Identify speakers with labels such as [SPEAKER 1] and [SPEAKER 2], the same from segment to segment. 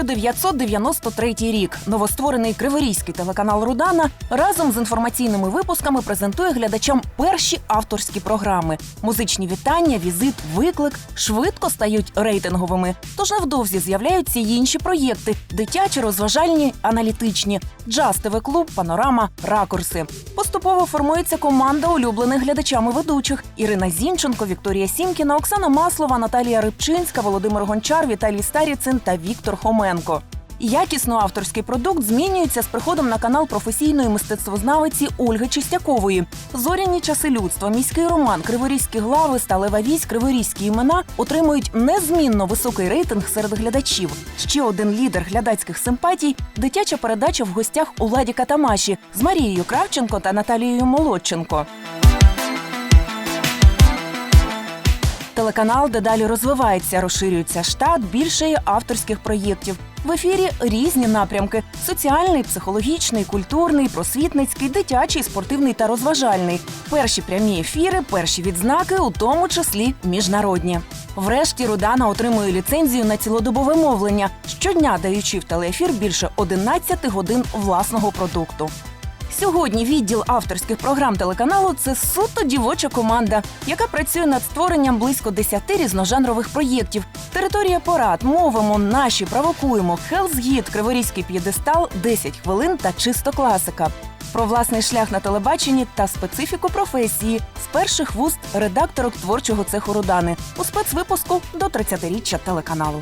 [SPEAKER 1] 1993 рік новостворений Криворізький телеканал Рудана разом з інформаційними випусками презентує глядачам перші авторські програми. Музичні вітання, візит, виклик швидко стають рейтинговими. Тож невдовзі з'являються й інші проєкти: дитячі, розважальні, аналітичні, джаз ТВ клуб, панорама, ракурси. Поступово формується команда улюблених глядачами ведучих: Ірина Зінченко, Вікторія Сімкіна, Оксана Маслова, Наталія Рибчинська, Володимир Гончар, Віталій Старіцин та Віктор Хоменко. Якісно авторський продукт змінюється з приходом на канал професійної мистецтвознавиці Ольги Чистякової. Зоряні часи людства, міський роман, криворізькі глави, сталева вісь, криворізькі імена отримують незмінно високий рейтинг серед глядачів. Ще один лідер глядацьких симпатій дитяча передача в гостях у Ладі Катамаші з Марією Кравченко та Наталією Молодченко. Телеканал дедалі розвивається, розширюється штат, більше є авторських проєктів. В ефірі різні напрямки: соціальний, психологічний, культурний, просвітницький, дитячий, спортивний та розважальний. Перші прямі ефіри, перші відзнаки, у тому числі міжнародні. Врешті Рудана отримує ліцензію на цілодобове мовлення, щодня даючи в телеефір більше 11 годин власного продукту. Сьогодні відділ авторських програм телеканалу це суто дівоча команда, яка працює над створенням близько 10 різножанрових проєктів. Територія порад, мовимо, наші провокуємо, Хелсгід, Криворізький п'єдестал, 10 хвилин та чисто класика. Про власний шлях на телебаченні та специфіку професії з перших вуст редакторок творчого цеху Рудани у спецвипуску до 30-річчя телеканалу.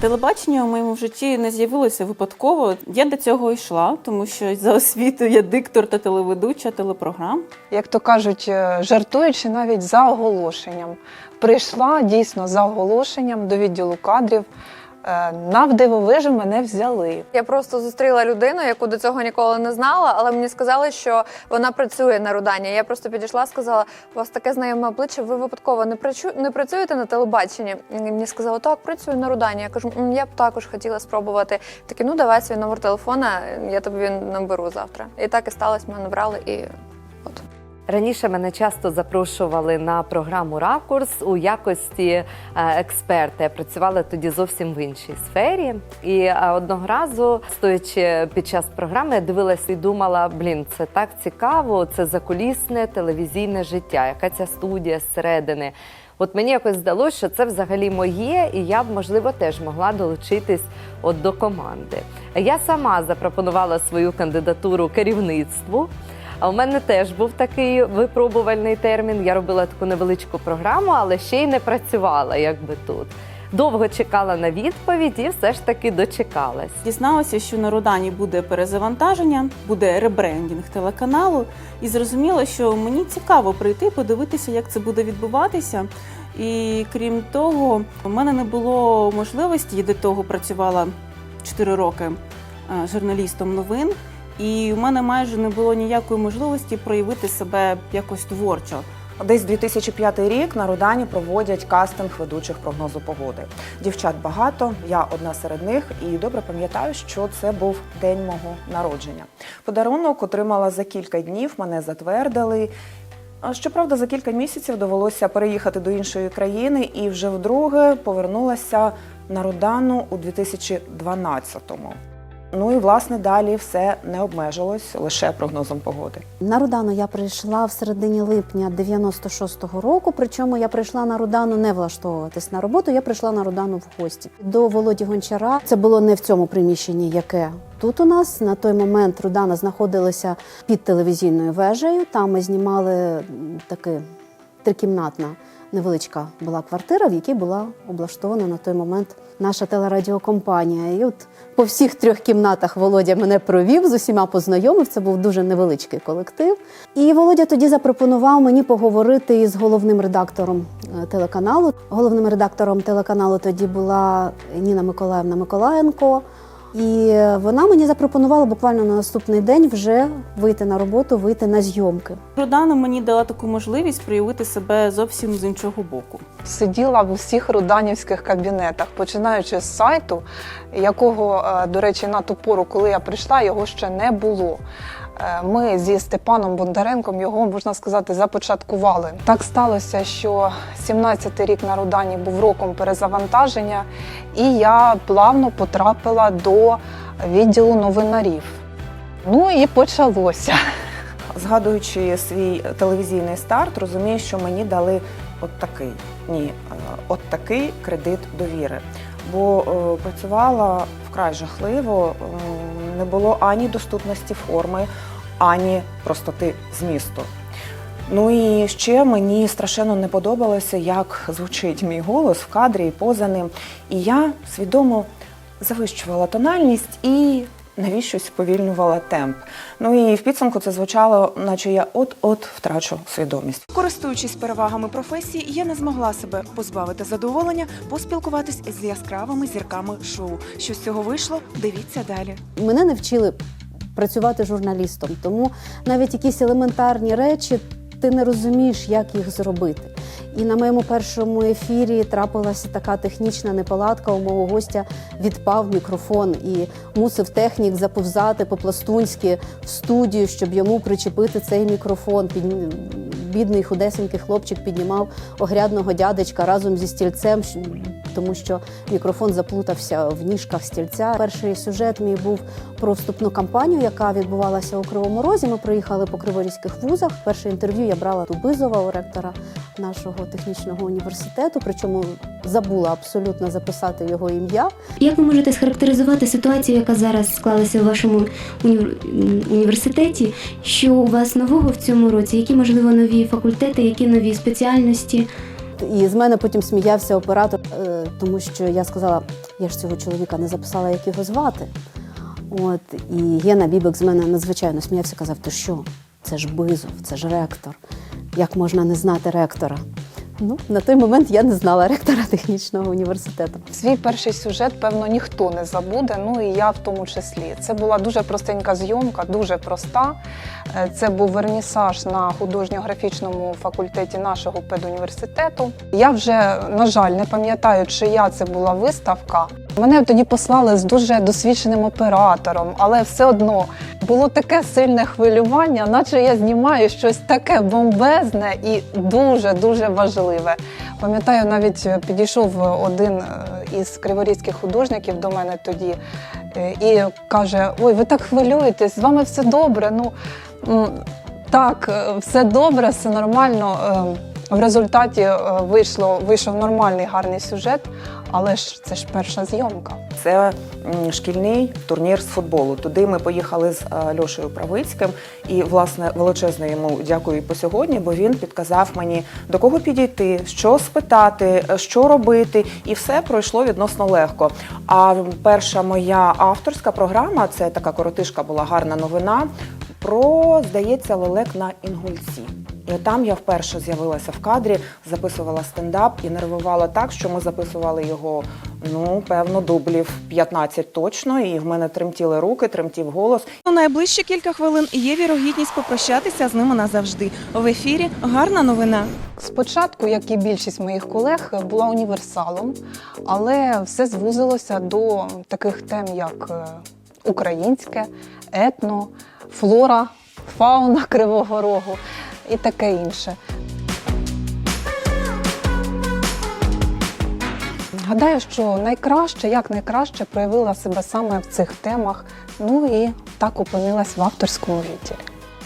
[SPEAKER 2] Телебачення у моєму житті не з'явилося випадково. Я до цього йшла, тому що за освітою я диктор та телеведуча телепрограм.
[SPEAKER 3] як то кажуть, е, жартуючи навіть за оголошенням. Прийшла дійсно за оголошенням до відділу кадрів. Е, Навдивовижу мене взяли.
[SPEAKER 4] Я просто зустріла людину, яку до цього ніколи не знала, але мені сказали, що вона працює на Рудані. Я просто підійшла, сказала, у вас таке знайоме обличчя, ви випадково не працю- не працюєте на телебаченні? Мені сказали, так, працюю на Рудані. Я кажу, я б також хотіла спробувати. Такі, ну давай свій номер телефона, я тобі наберу завтра. І так і сталося, мене набрали і.
[SPEAKER 5] Раніше мене часто запрошували на програму Ракурс у якості е, експерта. Я працювала тоді зовсім в іншій сфері. І е, одного разу, стоячи під час програми, я дивилася і думала: блін, це так цікаво, це закулісне телевізійне життя, яка ця студія зсередини. От мені якось здалося, що це взагалі моє, і я б, можливо, теж могла долучитись от до команди. Я сама запропонувала свою кандидатуру керівництву. А у мене теж був такий випробувальний термін. Я робила таку невеличку програму, але ще й не працювала, якби тут. Довго чекала на відповідь і все ж таки дочекалась.
[SPEAKER 2] Дізналася, що на Рудані буде перезавантаження, буде ребрендінг телеканалу, і зрозуміла, що мені цікаво прийти, подивитися, як це буде відбуватися. І крім того, у мене не було можливості, я до того працювала 4 роки е, журналістом новин, і у мене майже не було ніякої можливості проявити себе якось творчо.
[SPEAKER 6] Десь 2005 рік на Рудані проводять кастинг ведучих прогнозу погоди. Дівчат багато, я одна серед них, і добре пам'ятаю, що це був день мого народження. Подарунок отримала за кілька днів, мене затвердили. Щоправда, за кілька місяців довелося переїхати до іншої країни і вже вдруге повернулася на Рудану у 2012-му. Ну і власне далі все не обмежилось лише прогнозом погоди.
[SPEAKER 7] На Рудану я прийшла в середині липня 96-го року. Причому я прийшла на Рудану не влаштовуватись на роботу. Я прийшла на Рудану в гості до Володі Гончара. Це було не в цьому приміщенні, яке тут у нас на той момент Рудана знаходилася під телевізійною вежею. Там ми знімали м, таки трикімнатна невеличка була квартира, в якій була облаштована на той момент наша телерадіокомпанія. І от по всіх трьох кімнатах Володя мене провів, з усіма познайомив. Це був дуже невеличкий колектив. І Володя тоді запропонував мені поговорити із головним редактором е, телеканалу. Головним редактором телеканалу тоді була Ніна Миколаївна Миколаєнко. І вона мені запропонувала буквально на наступний день вже вийти на роботу, вийти на зйомки.
[SPEAKER 2] Рудана мені дала таку можливість проявити себе зовсім з іншого боку.
[SPEAKER 3] Сиділа в усіх руданівських кабінетах, починаючи з сайту, якого, е, до речі, на ту пору, коли я прийшла, його ще не було. Е, Ми зі Степаном Бондаренком його, можна сказати, започаткували. Так сталося, що 17-й рік на Рудані був роком перезавантаження, і я плавно потрапила до відділу новинарів. Ну і почалося.
[SPEAKER 6] Згадуючи свій телевізійний старт, розумію, що мені дали от такий ні, е, от такий кредит довіри. Бо е, працювала вкрай жахливо, не було ані доступності форми, ані простоти змісту. Ну і ще мені страшенно не подобалося, як звучить мій голос в кадрі і поза ним. І я свідомо завищувала тональність і навіщось сповільнювала темп. Ну і в підсумку це звучало, наче я от-от втрачу свідомість.
[SPEAKER 8] Користуючись перевагами професії, я не змогла себе позбавити задоволення поспілкуватись з яскравими зірками шоу. Що з цього вийшло? Дивіться далі.
[SPEAKER 7] Мене не вчили працювати журналістом, тому навіть якісь елементарні речі ти не розумієш, як їх зробити. І на моєму першому ефірі трапилася така технічна неполадка. У мого гостя відпав мікрофон і мусив технік заповзати по-пластунськи в студію, щоб йому причепити цей мікрофон. Під... Бідний худесенький хлопчик піднімав огрядного дядечка разом зі стільцем, тому що мікрофон заплутався в ніжках стільця. Перший сюжет мій був про вступну кампанію, яка відбувалася у Кривому Розі. Ми приїхали по криворізьких вузах. Перше інтерв'ю я брала у у ректора нашого технічного університету. Причому забула абсолютно записати його ім'я.
[SPEAKER 9] Як ви можете схарактеризувати ситуацію, яка зараз склалася у вашому універ- університеті? Що у вас нового в цьому році? Які можливо нові факультети, які нові спеціальності?
[SPEAKER 7] І з мене потім сміявся оператор, е, тому що я сказала, я ж цього чоловіка не записала, як його звати. От і Гена Бібек з мене надзвичайно сміявся, казав: ти що? Це ж Бизов, це ж ректор. Як можна не знати ректора? Ну, на той момент я не знала ректора технічного університету.
[SPEAKER 3] Свій перший сюжет, певно, ніхто не забуде, ну і я в тому числі. Це була дуже простенька зйомка, дуже проста. Е, Це був вернісаж на художньо-графічному факультеті нашого педуніверситету. Я вже, на жаль, не пам'ятаю, чия це була виставка. Мене тоді послали з дуже досвідченим оператором, але все одно було таке сильне хвилювання, наче я знімаю щось таке бомбезне і дуже дуже важливе. Пам'ятаю, навіть підійшов один е, із криворізьких художників до мене тоді е, і каже: Ой, ви так хвилюєтесь, з вами все добре. Ну так, е, все добре, все нормально. В результаті вийшло, вийшов нормальний гарний сюжет, але ж це ж перша зйомка.
[SPEAKER 6] Це шкільний турнір з футболу. Туди ми поїхали з е, Льошею Правицьким. І, власне, величезно йому дякую по сьогодні, бо він підказав мені до кого підійти, що спитати, е, що робити, і все пройшло відносно легко. А перша моя авторська програма це така коротишка була гарна новина. Про, здається, лелек на інгульці. І там я вперше з'явилася в кадрі, записувала стендап і нервувала так, що ми записували його, ну, певно, дублів 15 точно. І в мене тремтіли руки, тремтів голос.
[SPEAKER 8] У найближчі кілька хвилин є вірогідність попрощатися з ними назавжди. В ефірі гарна новина.
[SPEAKER 3] Спочатку, як і більшість моїх колег, була універсалом, але все звузилося до таких тем, як е, українське, етно, флора, фауна Кривого Рогу і таке інше. Гадаю, що найкраще, як найкраще проявила себе саме в цих темах, ну і так опинилась в авторському відділі.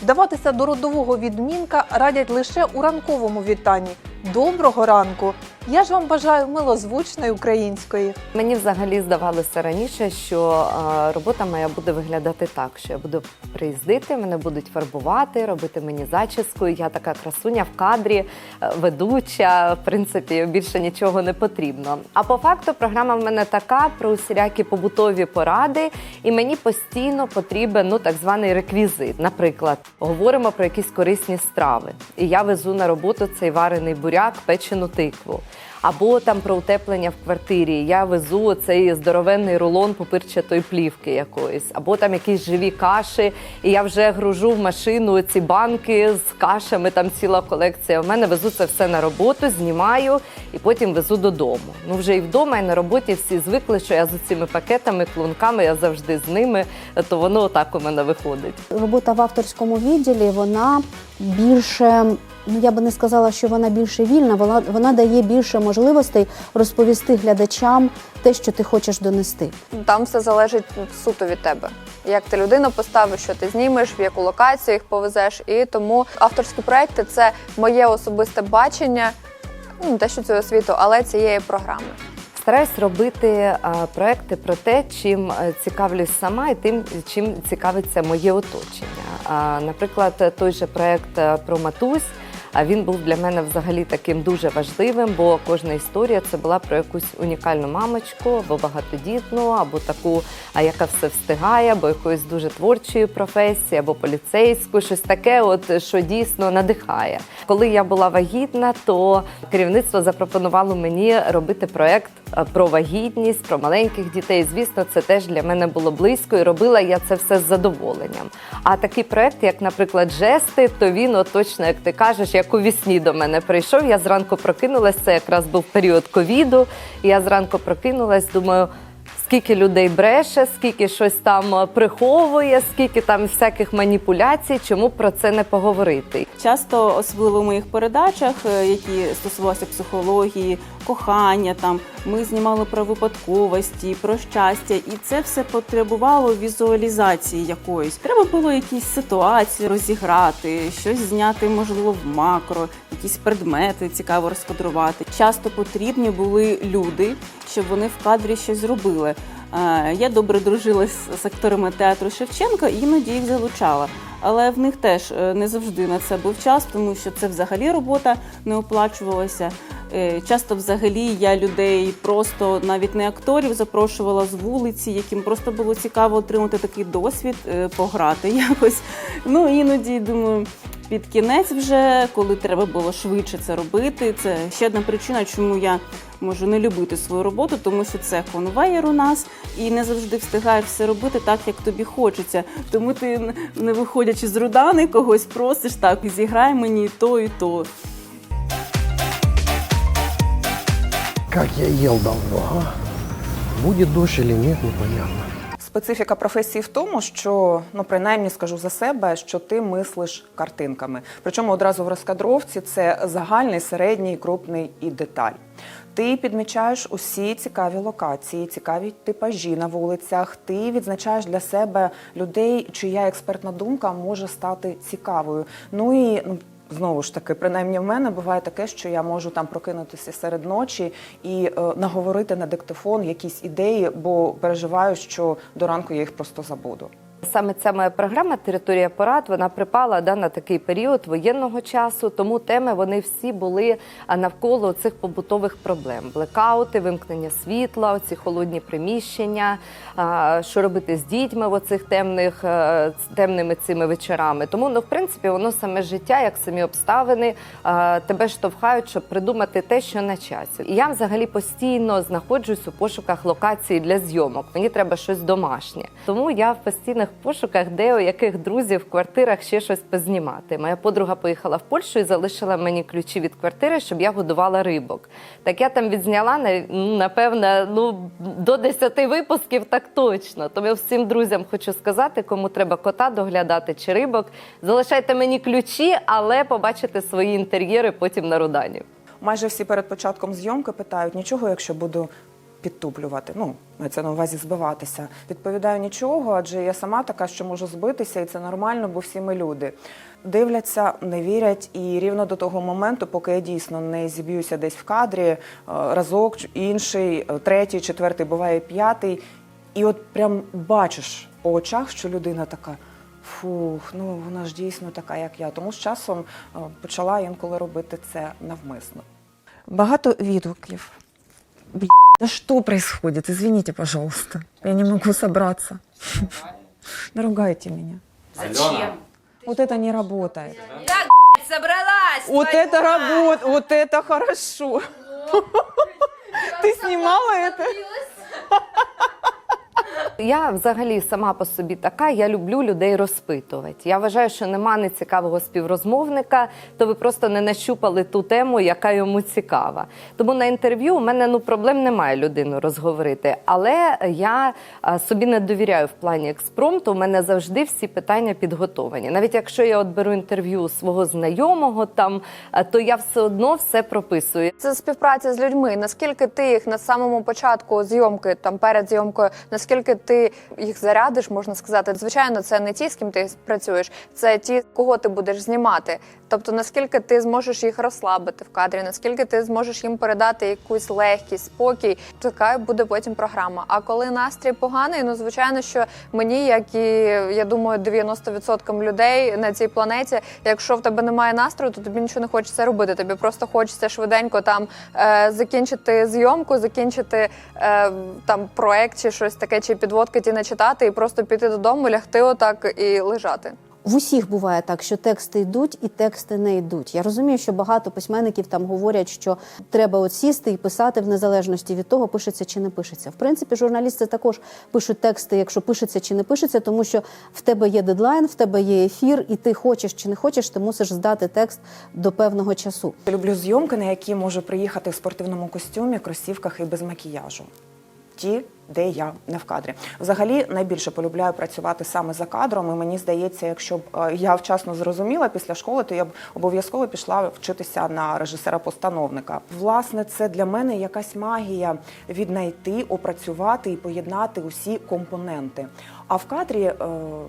[SPEAKER 1] Вдаватися до родового відмінка радять лише у ранковому вітанні. Доброго ранку! Я ж вам бажаю милозвучної української.
[SPEAKER 5] Мені взагалі здавалося раніше, що е, робота моя буде виглядати так, що я буду приїздити, мене будуть фарбувати, робити мені зачіску. Я така красуня в кадрі, е, ведуча. В принципі, більше нічого не потрібно. А по факту програма в мене така про усілякі побутові поради, і мені постійно потрібен ну так званий реквізит. Наприклад, говоримо про якісь корисні страви. І я везу на роботу цей варений буряк, печену тикву. Або там про утеплення в квартирі. Я везу цей здоровенний рулон пупирчатої плівки якоїсь, або там якісь живі каші, і я вже гружу в машину ці банки з кашами, там ціла колекція. У мене везу це все на роботу, знімаю і потім везу додому. Ну вже і вдома, і на роботі всі звикли, що я з цими пакетами, клунками, я завжди з ними, то воно отак у мене виходить.
[SPEAKER 7] Робота в авторському відділі вона більше. Ну, я би не сказала, що вона більше вільна, вона, вона дає більше можливостей розповісти глядачам те, що ти хочеш донести.
[SPEAKER 4] Там все залежить суто від тебе. Як ти людину поставиш, що ти знімеш, в яку локацію їх повезеш. І тому авторські проекти це моє особисте бачення, ну, те, що цього світу, але цієї програми.
[SPEAKER 5] Стараюсь робити а, проекти про те, чим е, цікавлюсь сама, і тим, чим цікавиться моє оточення. А, наприклад, той же проект е, про матусь. А він був для мене взагалі таким дуже важливим, бо кожна історія це була про якусь унікальну мамочку, або багатодітну, або таку, а яка все встигає, або якоїсь дуже творчої професії, або поліцейську, щось таке, от що дійсно надихає. Коли я була вагітна, то керівництво запропонувало мені робити проект про вагітність, про маленьких дітей. Звісно, це теж для мене було близько, і робила я це все з задоволенням. А такий проект, як, наприклад, жести, то він от точно, як ти кажеш, як у вісні до мене прийшов. Я зранку прокинулась. Це якраз був період ковіду. Я зранку прокинулась, думаю. Скільки людей бреше, скільки щось там е, приховує, скільки там всяких маніпуляцій, чому про це не поговорити?
[SPEAKER 2] Часто, особливо в моїх передачах, е, які стосувалися психології, кохання, там ми знімали про випадковості, про щастя, і це все потребувало візуалізації якоїсь. Треба було якісь ситуації розіграти, щось зняти, можливо, в макро, якісь предмети цікаво розкадрувати. Часто потрібні були люди, щоб вони в кадрі щось зробили. Е, Я добре дружила з, акторами театру Шевченка, іноді їх залучала. Але в них теж е, не завжди на це був час, тому що це взагалі робота не оплачувалася. Е, Часто взагалі я людей просто навіть не акторів запрошувала з вулиці, яким просто було цікаво отримати такий досвід, пограти якось. Ну іноді думаю. Під кінець, вже коли треба було швидше це робити, це ще одна причина, чому я можу не любити свою роботу, тому що це конвейер у нас і не завжди встигаєш все робити так, як тобі хочеться. Тому ти, не виходячи з рудани, когось просиш так, зіграй мені то і то.
[SPEAKER 10] Как я ел давно, а? Будет дождь или нет, непонятно.
[SPEAKER 6] Специфіка професії в тому, що ну принаймні скажу за себе, що ти мислиш картинками. Причому одразу в розкадровці це загальний, середній, крупний і деталь. Ти підмічаєш усі цікаві локації, цікаві типажі на вулицях. Ти відзначаєш для себе людей, чия експертна думка може стати цікавою. Ну і ну. Знову ж таки, принаймні в мене буває таке, що я можу там прокинутися серед ночі і е, наговорити на диктофон якісь ідеї, бо переживаю, що до ранку я їх просто забуду.
[SPEAKER 5] Саме ця моя програма Територія порад вона припала да, на такий період воєнного часу. Тому теми вони всі були навколо цих побутових проблем: блекаути, вимкнення світла, оці холодні приміщення, що робити з дітьми в оцих темних е, темними цими вечорами. Тому ну, в принципі, воно саме життя, як самі обставини, тебе штовхають, щоб придумати те, що на часі. І я взагалі постійно знаходжусь у пошуках локацій для зйомок. Мені треба щось домашнє. Тому я в постійних пошуках, де у яких друзів в квартирах ще щось познімати. Моя подруга поїхала в Польщу і залишила мені ключі від квартири, щоб я годувала рибок. Так я там відзняла на- ну, до 10 випусків, так точно. Тому всім друзям хочу сказати, кому треба кота доглядати чи рибок. Залишайте мені ключі, але побачите свої інтер'єри потім на рудані.
[SPEAKER 6] Майже всі перед початком зйомки питають нічого, якщо буду підтуплювати. Ну, мається на увазі збиватися. Відповідаю нічого, адже я сама така, що можу збитися, і це нормально, бо всі ми люди. Дивляться, не вірять, і рівно до того моменту, поки я дійсно не зіб'юся десь в кадрі, е, разок, інший, е, третій, четвертий, буває п'ятий. І от прям бачиш по очах, що людина така. Фух, ну вона ж дійсно така, як я. Тому з часом е, почала інколи робити це навмисно.
[SPEAKER 11] Багато відгуків. Да что происходит? Извините, пожалуйста. Я не могу собраться. Наругайте меня. Зачем? Вот это не работает.
[SPEAKER 12] собралась.
[SPEAKER 11] Вот это работает, вот это хорошо. Ты снимала это?
[SPEAKER 5] Я взагалі сама по собі така, я люблю людей розпитувати. Я вважаю, що нема нецікавого співрозмовника, то ви просто не нащупали ту тему, яка йому цікава. Тому на інтерв'ю у мене ну проблем немає людину розговорити. Але я собі не довіряю в плані експромту. У мене завжди всі питання підготовані. Навіть якщо я от беру інтерв'ю свого знайомого, там то я все одно все прописую.
[SPEAKER 4] Це співпраця з людьми. Наскільки ти їх на самому початку зйомки, там перед зйомкою, наскільки ти їх зарядиш, можна сказати. Звичайно, це не ті, з ким ти працюєш, це ті, кого ти будеш знімати. Тобто, наскільки ти зможеш їх розслабити в кадрі, наскільки ти зможеш їм передати якусь легкість, спокій, така буде потім програма. А коли настрій поганий, ну звичайно, що мені, як і я думаю, 90% людей на цій планеті, якщо в тебе немає настрою, то тобі нічого не хочеться робити. Тобі просто хочеться швиденько там е, закінчити зйомку, закінчити е, там проект чи щось таке, чи підводки ті начитати, і просто піти додому, лягти отак і лежати.
[SPEAKER 7] В усіх буває так, що тексти йдуть і тексти не йдуть. Я розумію, що багато письменників там говорять, що треба от сісти і писати в незалежності від того, пишеться чи не пишеться. В принципі, журналісти також пишуть тексти, якщо пишеться чи не пишеться, тому що в тебе є дедлайн, в тебе є ефір, і ти хочеш чи не хочеш, ти мусиш здати текст до певного часу.
[SPEAKER 6] Люблю зйомки, на які можу приїхати в спортивному костюмі, кросівках і без макіяжу. Ті, де я не в кадрі. Взагалі найбільше полюбляю працювати саме за кадром. І мені здається, якщо б е, я вчасно зрозуміла після школи, то я б обов'язково пішла вчитися на режисера-постановника. Власне, це для мене якась магія віднайти, опрацювати і поєднати усі компоненти. А в кадрі, е,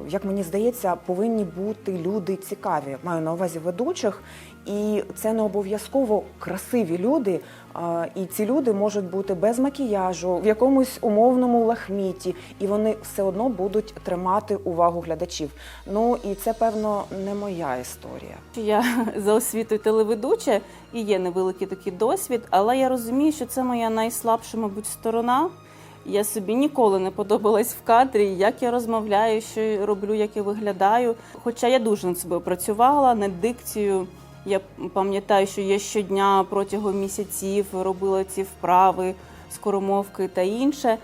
[SPEAKER 6] як мені здається, повинні бути люди цікаві. Маю на увазі ведучих, і це не обов'язково красиві люди. І ці люди можуть бути без макіяжу, в якомусь умовному лахміті, і вони все одно будуть тримати увагу глядачів. Ну і це певно не моя історія.
[SPEAKER 2] Я за освітою телеведуча і є невеликий такий досвід, але я розумію, що це моя найслабша, мабуть, сторона. Я собі ніколи не подобалась в кадрі, як я розмовляю, що роблю, як я виглядаю. Хоча я дуже над собою працювала, над дикцією. Я пам'ятаю, що я щодня протягом місяців робила ці вправи, скоромовки та інше.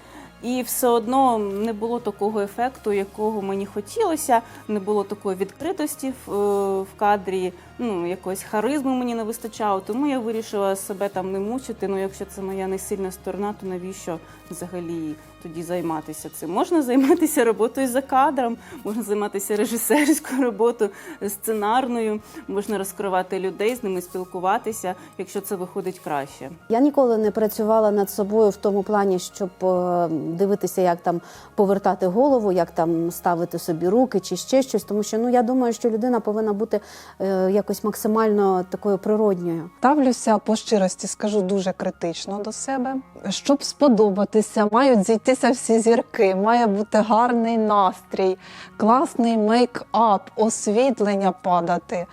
[SPEAKER 2] І все одно не було такого ефекту, якого мені хотілося, не було такої відкритості в, е, в кадрі, ну якоїсь харизми мені не вистачало. Тому я вирішила себе там не мучити. Ну, якщо це моя несильна сторона, то навіщо взагалі тоді займатися цим? Можна займатися роботою за кадром, можна займатися режисерською роботою, сценарною, можна розкривати людей, з ними спілкуватися, якщо це виходить краще.
[SPEAKER 7] Я ніколи не працювала над собою в тому плані, щоб е, дивитися, як там повертати голову, як там ставити собі руки чи ще щось. Тому що ну я думаю, що людина повинна бути е, якось максимально такою природньою.
[SPEAKER 3] Ставлюся по щирості, скажу дуже критично до себе. Щоб сподобатися, мають зійтися всі зірки, має бути гарний настрій, класний мейк-ап, освітлення падати.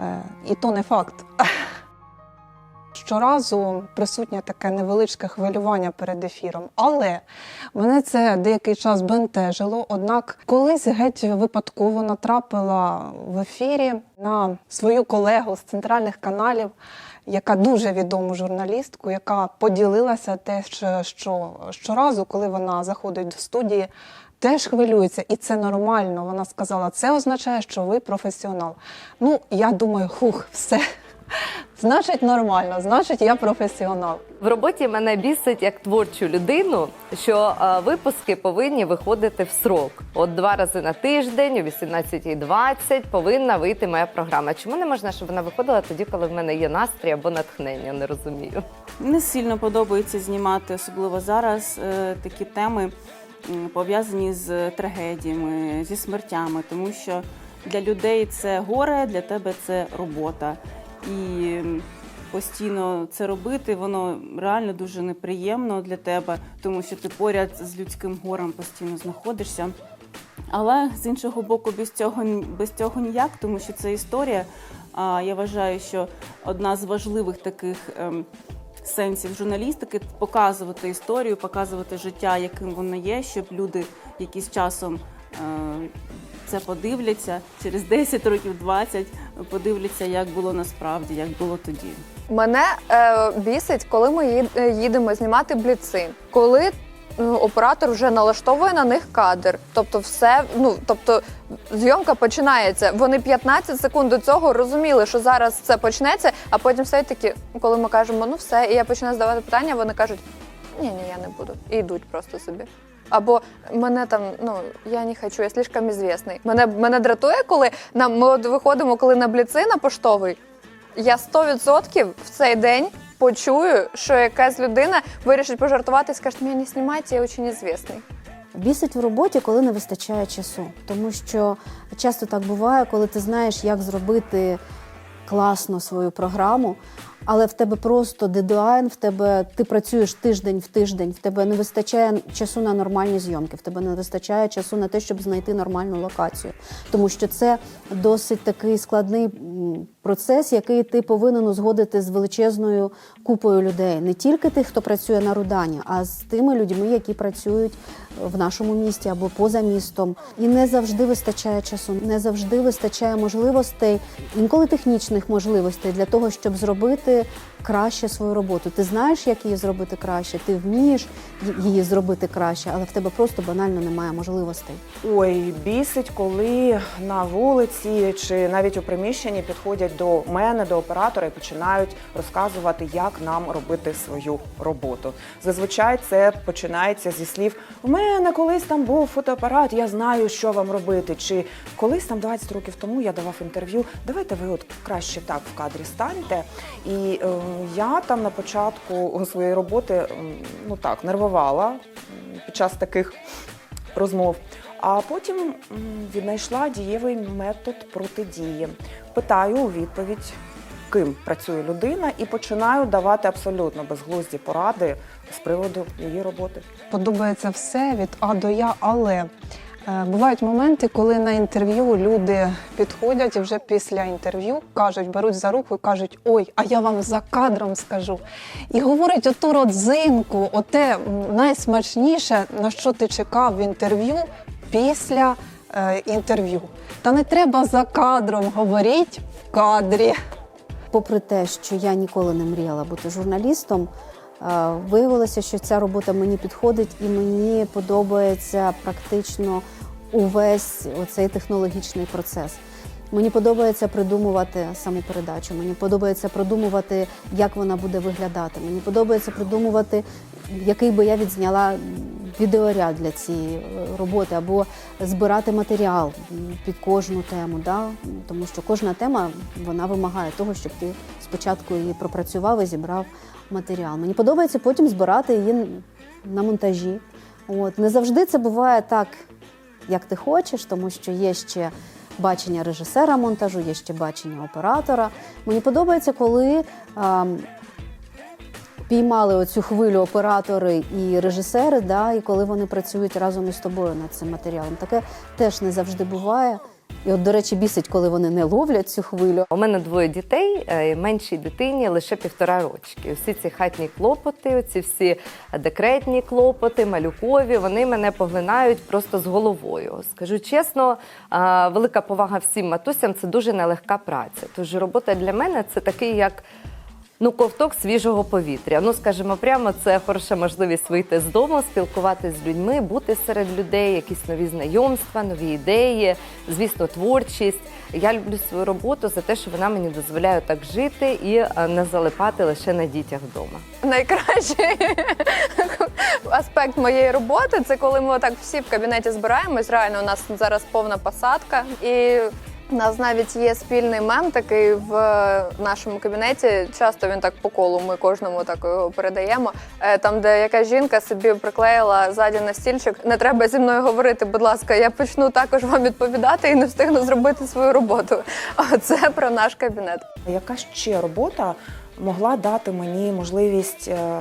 [SPEAKER 3] Е, І то не факт. Щоразу присутнє таке невеличке хвилювання перед ефіром. Але мене це деякий час бентежило. Однак колись геть випадково натрапила в ефірі на свою колегу з центральних каналів, яка дуже відому журналістку, яка поділилася теж, що щоразу, коли вона заходить до студії, теж хвилюється, і це нормально. Вона сказала, це означає, що ви професіонал. Ну, я думаю, хух, все. Значить, нормально, значить, я професіонал.
[SPEAKER 5] В роботі мене бісить як творчу людину, що е, випуски повинні виходити в срок. От два рази на тиждень, о 18.20 повинна вийти моя програма. Чому не можна, щоб вона виходила тоді, коли в мене є настрій або натхнення? Не розумію.
[SPEAKER 2] Не сильно подобається знімати, особливо зараз, е, такі теми м, пов'язані з трагедіями, зі смертями, тому що для людей це горе, для тебе це робота. І постійно це робити, воно реально дуже неприємно для тебе, тому що ти поряд з людським горем постійно знаходишся. Але з іншого боку, без цього без цього ніяк, тому що це історія. А я вважаю, що одна з важливих таких ем, сенсів журналістики показувати історію, показувати життя, яким воно є, щоб люди, які з часом е, це подивляться через 10 років, 20, подивляться, як було насправді, як було тоді.
[SPEAKER 4] Мене е, бісить, коли ми е, їдемо знімати бліци. Коли ну, оператор вже налаштовує на них кадр. Тобто, все, ну тобто, зйомка починається. Вони 15 секунд до цього розуміли, що зараз це почнеться, а потім все таки, коли ми кажемо, ну все, і я починаю задавати питання, вони кажуть: ні, ні, я не буду. І йдуть просто собі. Або мене там, ну я не хочу, я слишком известний. Мене мене дратує, коли нам ми от виходимо, коли на бліци на поштовий. Я 100% в цей день почую, що якась людина вирішить пожартувати і скаже, мене не знімайте, я дуже известний.
[SPEAKER 7] Бісить в роботі, коли не вистачає часу, тому що часто так буває, коли ти знаєш, як зробити класно свою програму, але в тебе просто дедлайн, в тебе ти працюєш тиждень в тиждень, в тебе не вистачає часу на нормальні зйомки, в тебе не вистачає часу на те, щоб знайти нормальну локацію. Тому що це досить такий складний процес, який ти повинен узгодити з величезною купою людей, не тільки тих, хто працює на Рудані, а з тими людьми, які працюють в нашому місті або поза містом. І не завжди вистачає часу, не завжди вистачає можливостей, інколи технічних можливостей для того, щоб зробити краще свою роботу. Ти знаєш, як її зробити краще, ти вмієш її зробити краще, але в тебе просто банально немає можливостей.
[SPEAKER 6] Ой, бісить, коли на вулиці чи навіть у приміщенні підходять до мене, до оператора і починають розказувати, як нам робити свою роботу. Зазвичай це починається зі слів: у мене колись там був фотоапарат, я знаю, що вам робити. Чи колись там 20 років тому я давав інтерв'ю. Давайте ви от краще так в кадрі станьте. І е, я там на початку своєї роботи ну так нервувала під час таких розмов. А потім віднайшла дієвий метод протидії. Питаю у відповідь, ким працює людина, і починаю давати абсолютно безглузді поради з приводу її роботи.
[SPEAKER 3] подобається все від А до Я, але е, бувають моменти, коли на інтерв'ю люди підходять і вже після інтерв'ю кажуть, беруть за руку і кажуть: Ой, а я вам за кадром скажу. І говорять оту родзинку, оте найсмачніше, на що ти чекав в інтерв'ю після інтерв'ю. Та не треба за кадром, говоріть в кадрі.
[SPEAKER 7] Попри те, що я ніколи не мріяла бути журналістом, е, виявилося, що ця робота мені підходить і мені подобається практично увесь оцей технологічний процес. Мені подобається придумувати саму передачу. Мені подобається продумувати, як вона буде виглядати. Мені подобається придумувати, який би я відзняла відеоряд для цієї е, роботи, або збирати матеріал під кожну тему. Да? Тому що кожна тема вона вимагає того, щоб ти спочатку її пропрацював і зібрав матеріал. Мені подобається потім збирати її на монтажі. От. Не завжди це буває так, як ти хочеш, тому що є ще бачення режисера монтажу, є ще бачення оператора. Мені подобається, коли а, піймали оцю хвилю оператори і режисери, да, і коли вони працюють разом із тобою над цим матеріалом. Таке теж не завжди буває. І от, до речі, бісить, коли вони не ловлять цю хвилю.
[SPEAKER 5] У мене двоє дітей, е, меншій дитині лише півтора рочки. Всі ці хатні клопоти, ці всі декретні клопоти, малюкові, вони мене поглинають просто з головою. Скажу чесно, е, велика повага всім матусям це дуже нелегка праця. Тож робота для мене це такий як. Ну, ковток свіжого повітря. Ну, скажімо, прямо це хороша можливість вийти з дому, спілкуватися з людьми, бути серед людей, якісь нові знайомства, нові ідеї, звісно, творчість. Я люблю свою роботу за те, що вона мені дозволяє так жити і е, не залипати лише на дітях вдома.
[SPEAKER 4] Найкращий аспект моєї роботи це коли ми отак всі в кабінеті збираємось. Реально, у нас зараз повна посадка, і у нас навіть є спільний мем такий в нашому кабінеті. Часто він так по колу. Ми кожному так його передаємо. Е, Там, де якась жінка собі приклеїла ззаді на стільчик. Не треба зі мною говорити, будь ласка, я почну також вам відповідати і не встигну зробити свою роботу. Це про наш кабінет.
[SPEAKER 6] Яка ще робота могла дати мені можливість е,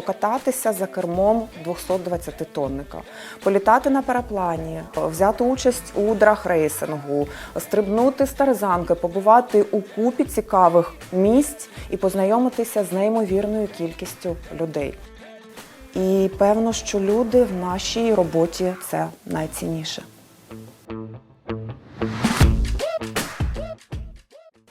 [SPEAKER 6] покататися за кермом 220-тонника, політати на параплані, взяти участь у драг-рейсингу, стрибнути з тарзанки, побувати у купі цікавих місць і познайомитися з неймовірною кількістю людей. І певно, що люди в нашій роботі це найцінніше.